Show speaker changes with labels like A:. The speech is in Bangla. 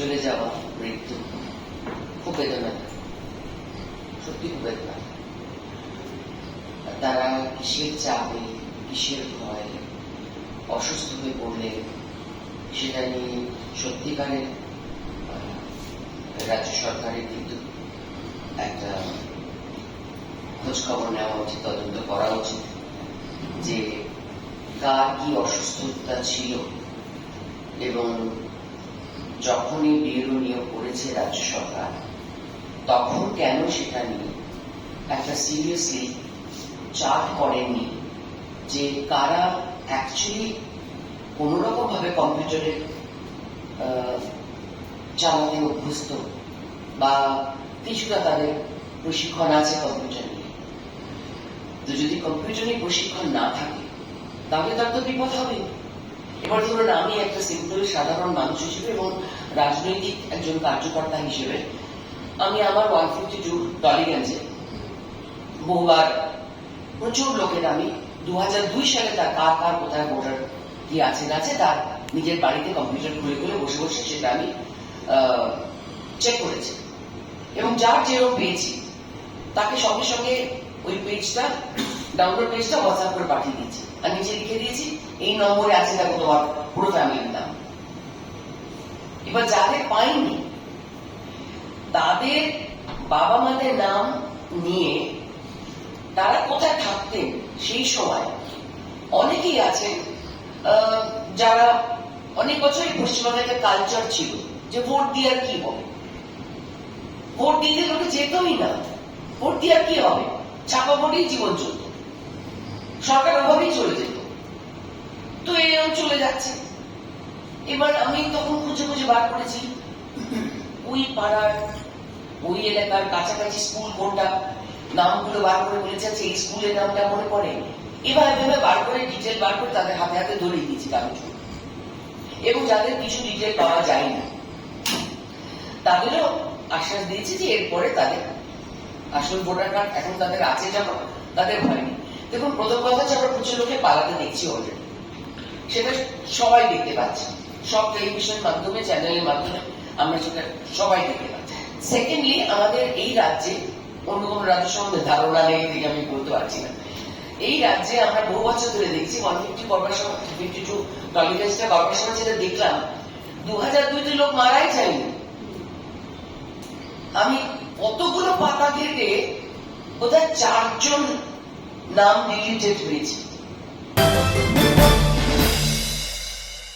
A: চলে যাওয়া মৃত্যু। খুব বেদনা। সত্যি খুব বেদনা। তারা কিসের চাপে, কিসের ভয় অসুস্থ হয়ে পড়লে সেটা নিয়ে সত্যিকারের রাজ্য সরকারের কিন্তু একটা খোঁজ খবর নেওয়া উচিত, তদন্ত করা উচিত যে কার কি অসুস্থতা ছিল এবং যখনই বিএলও নিয়োগ করেছে রাজ্য সরকার, তখন কেন সেটা নিয়ে একটা সিরিয়াসলি চার্ট করেননি যে কারা অ্যাকচুয়ালি কোনোরকম ভাবে কম্পিউটারে চালাতে অভ্যস্ত বা কিছুটা তাদের প্রশিক্ষণ আছে কম্পিউটার নিয়ে। তো যদি কম্পিউটারে প্রশিক্ষণ না থাকে, তাহলে তার তো বিপদ হবে। এবার ধরুন আমি একটা সিম্পল সাধারণ মানুষ হিসেবে এবং রাজনৈতিক একজন কার্যকর্তা হিসেবে, আমি আমার ওয়ান ফিফটি টু টলিগঞ্জে বহুবার প্রচুর লোকের আমি দু সালে তার কার কার কোথায় ভোটার কি আছে না আছে, তার নিজের বাড়িতে কম্পিউটার খুলে খুলে বসে বসে সেটা আমি চেক করেছি। এবং যার যেরকম পেয়েছি, তাকে সঙ্গে সঙ্গে ওই পেজটা ডাউনলোড পেজটা হোয়াটসঅ্যাপ করে পাঠিয়ে দিয়েছি। আর নিচে লিখে দিয়েছি এই নম্বরে আছে দেখো তোমার পুরো ফ্যামিলির নাম। এবার যাদের পাইনি তাদের বাবা মাদের নাম নিয়ে তারা কোথায় থাকতেন সেই সময় অনেকেই আহ, যারা অনেক বছরই পশ্চিমবঙ্গে একটা কালচার ছিল যে ভোট দিয়ে আর কি হবে। ভোট দিতে লোকে যেতই না। ভোট দিয়ে আর কি হবে? ছাপা ভোটেই জীবন চলত সরকার ওভাবেই চলে যেত। তো এরকম চলে যাচ্ছে। এবার আমি তখন খুঁজে খুঁজে বার করেছি। ওই পাড়ার, ওই এলাকার কাছাকাছি স্কুল কোনটা নামগুলো বার করে বলেছে আচ্ছা এই স্কুলের নামটা মনে পড়ে? এবার এভাবে বার করে ডিটেল বার করে তাদের হাতে হাতে ধরিয়ে দিয়েছি কাগজ এবং যাদের কিছু ডিটেল পাওয়া যায়নি, তাদেরও আশ্বাস দিয়েছি যে এরপরে তাদের আসল ভোটার কার্ড এখন তাদের আছে যখন, তাদের হয়নি। দেখুন প্রথম কথা হচ্ছে আমরা প্রচুর লোকে পালাতে দেখছি অলরেডি সেটা সবাই দেখতে পাচ্ছে। সব টেলিভিশন মাধ্যমে চ্যানেলের মাধ্যমে আমরা সেটা সবাই দেখতে পাচ্ছি। সেকেন্ডলি আমাদের এই রাজ্যে অন্য কোনো রাজ্য সম্বন্ধে ধারণা নেই থেকে আমি বলতে পারছি না। এই রাজ্যে আমরা বহু বছর ধরে দেখছি one fifty corporation fifty two টলিগেন্সটা corporation যেটা দেখলাম। দু হাজার দুইটি লোক মারাই যায়নি আমি কতগুলো পাতা ঘেটে বোধহয় চারজন long-awaited waiting.